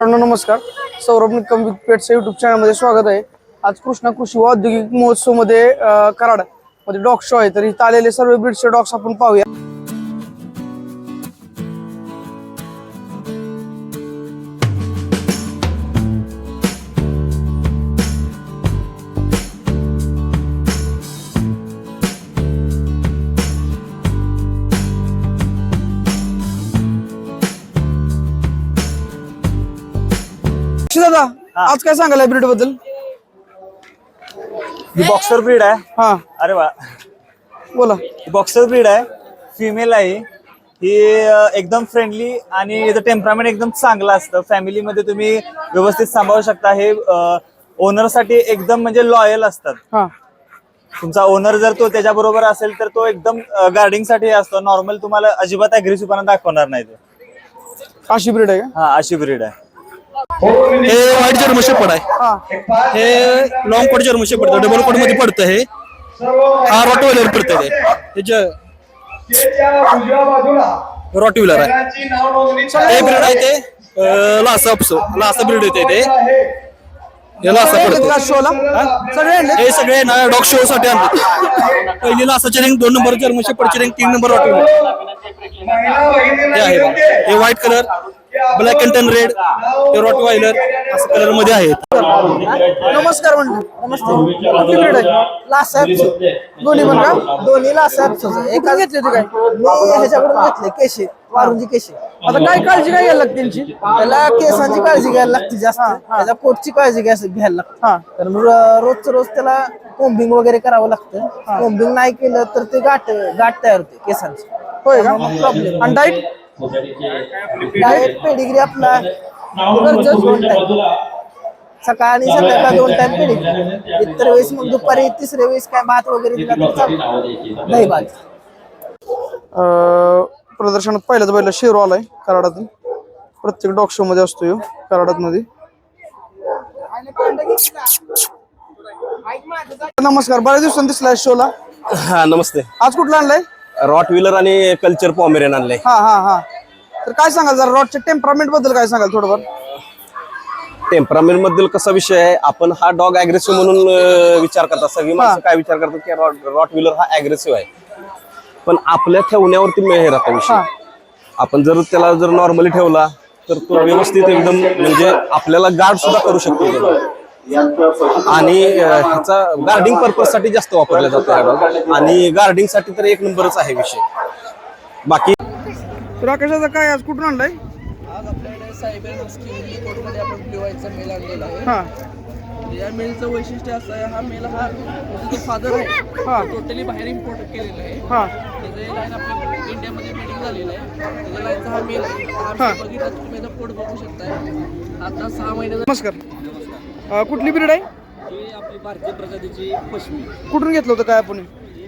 मित्रांनो नमस्कार. सौरभ निकम पेटच्या युट्यूब चॅनलमध्ये स्वागत आहे. आज कृष्णा कृषी व औद्योगिक महोत्सवमध्ये कराडमध्ये डॉग शो आहे. तर इथं आलेले सर्व ब्रीडचे डॉग्स आपण पाहूया. दादा आज काय सांगाल ब्रीडबद्दल? ही बॉक्सर ब्रीड आहे. हा. अरे वा. बोला. ही बॉक्सर ब्रीड आहे. फिमेल आहे ही. अं, एकदम फ्रेंडली आणि याचं टेम्परामेंट एकदम चांगलं असतं. फॅमिलीमध्ये तुम्ही व्यवस्थित सांभाळू शकता. हे ओनरसाठी एकदम म्हणजे लॉयल असतात. हा. तुमचा ओनर जर तो त्याच्याबरोबर असेल तर तो एकदम गार्डिंगसाठी असतो. नॉर्मल तुम्हाला अजिबात अग्रेसिव्हपणा दाखवणार नाही तो. अशी ब्रीड आहे का? हा अशी ब्रीड आहे. हे व्हाईट जर्मन शेपर्ड आहे हा. Long coat German shepherd double कोटमध्ये पडतं हे. हा रॉट व्हीलर पडतं हे रॉट व्हीलर आहे. हे ब्रीड आहे ते लासा अपसो लासा ब्रीड येते ते. हे लासा पडतं. हे? सगळे ना डॉग शो साठी आणले पहिली लासाची रिंग दोन नंबर जर्मन शेपर्डची रिंग तीन नंबर रॉट व्हीलर हे आहे. हे white colour black and tan red rottweiler असं कलरमध्ये आहेत. नमस्कार म्हणलं नमस्ते. कुठली ब्रीड आहे लासा दोन्ही पण का? दोन्ही घेतली होती काय? मी ह्याच्याकडून घेतले केशे वारुंजी केशे. आता काय काळजी काय घ्यायला लागते त्यांची? त्याला केसांची काळजी घ्यायला लागते जास्त. त्याच्या पोटची काळजी घ्या- घ्यायला लागते. हा. तर रो- रोजचं रोज त्याला कोंबिंग वगैरे करावं लागतं. कोंबिंग नाही केलं तर ते गाठ गाठ तयार होते केसांची. होय का? प्रॉब्लेम आणि डाईट डायट पेडिग्री आपला घरचंच दोन टाइम सकाळ आणि संध्याकाळ दोन टाइम पेडिग्री इतर वेळेस मग दुपारी तिसऱ्या वेळेस काय भात वगैरे दिला. दही भात. अं, प्रदर्शनात पहिल्याच पहिला शेरो आलाय कराडातून. प्रत्येक डॉग शो मध्ये असतो ह्यो कराडात मध्ये नमस्कार बऱ्याच दिवसांनी दिसलाय शोला हा नमस्ते. आज कुठला आणलाय? रॉट व्हीलर आणि कल्चर पॉमेरियन आणले हा हा हा. तर काय सांगाल जरा रॉडच्या टेम्परामेंटबद्दल काय सांगाल थोडंफार? टेम्परामेंटबद्दल कसा विषय आहे? आपण हा डॉग अग्रेसिव्ह म्हणून अं, विचार करतात. सगळी माणसं काय विचार करतात की रॉट रॉट व्हीलर हा अग्रेसिव्ह आहे. पण आपल्या ठेवण्यावरती मेहे राहता विषय. आपण जर त्याला जर नॉर्मली ठेवला तर तो व्यवस्थित एकदम म्हणजे आपल्याला गार्ड सुद्धा करू शकतो. तो. आणि ह्याचा गार्डिंग पर्पजसाठी जास्त वापरला जातो हा डॉग आणि गार्डिंगसाठी तर एक नंबरच आहे विषय. बाकी तर आकाशाचा काय आज कुठून आणलाय? आज आपल्याकडे सायबर स्कीम कोडमध्ये आपण ब्ल्यू मेल आणलेला आहे. हा. या मेलचं वैशिष्ट्य असं आहे हा मेल हा जो फादर आहे. हा. टोटली बाहेर इम्पोर्ट केलेला आहे. हा. त्याचं लाईन आपल्या इंडियामध्ये मेडिंग झालेलं आहे. त्याच्या लाईनचा हा मेल आहे. बघितला तुम्ही कोड बघू शकताय. आता सहा महिन्याचा नमस्कार. अं, कुठली ब्रीड आहे? ही आपली भारतीय प्रजातीची पश्मी. कुठून घेतलं होतं काय आपण ही?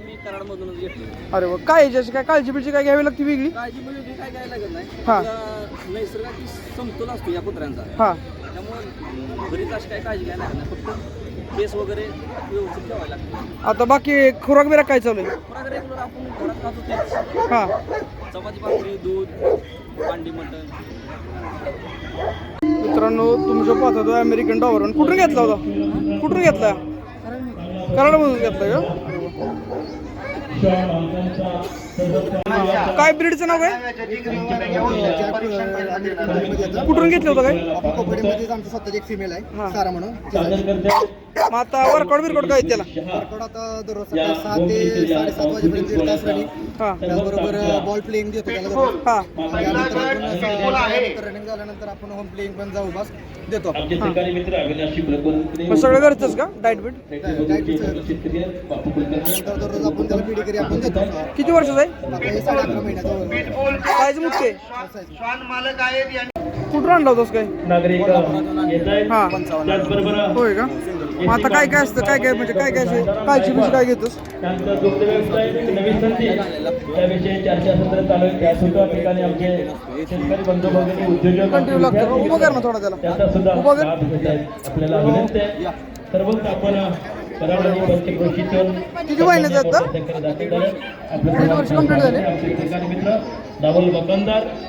मी कराडमधूनच घेतली अरे वा काय याच्याची काय काळजी बिळजी काय घ्यावी लागते वेगळी? काळजी म्हणजे काय काय लागत नाही. हा. आपला नैसर्गाची समतोल असतो या कुत्र्यांचा. हा. त्यामुळे अशी काही काळजी घ्यायला लागत नाही. फक्त केस वगैरे व्यवस्थित ठेवायला लागतं. आता बाकी खुराक बिराक काय चालू आहे? रेग्युलर आपण घरात खातो तेच. हा. चपाती भाकरी दूध अंडी मटण. मित्रांनो तुम्ही जो पाहता अमेरिकन डॉवर कुठून घेतला होता? कुठून घेतला? कराडमधून घेतला का? काय ब्रीडचं नाव काय? कुठून घेतलं होतं काय? आमची स्वतःची एक फिमेल हा. आहे सारा म्हणून मग आता वर्कआउट बिरकआउट काय त्याला? वर्कआउट आता दररोज सकाळी सहा ते साडेसात वाजेपर्यंत दीड तास रनिंग हा. त्याचबरोबर बॉल प्लेइंग देतो त्याला दररोज. हा. त्यानंतर आपण रनिंग झाल्यानंतर आपण होम प्लेइंग पण जाऊ बस देतो आपण मग सगळं घरचंच का? डाईट बीट नंतर दररोज आपण त्याला पिढी आपण देतो किती वर्षाचं आहे. कायच मुख्य कुठून आणला होतास काय? हा. होय का? मग आता काय काय असतं? काय काय म्हणजे काय काय असं? बिळजी काय घेतोस? त्यानंतर दुग्ध व्यवसाय नवीन संधी. त्याविषयी चर्चासत्र चालू आहे त्या सुद्धा ठिकाणी आमचे शेतकरी बंधू भगिनी उद्योजक कंटिन्यू लागतं. उभं कर ना थोडा त्याला. त्यांचा सुद्धा उभं कर आपल्याला विनंती आहे सर्वच आपण किती दीड वर्ष complete झाले? मित्र दावल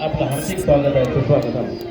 आपलं हार्दिक स्वागत आहे सुस्वागत आहे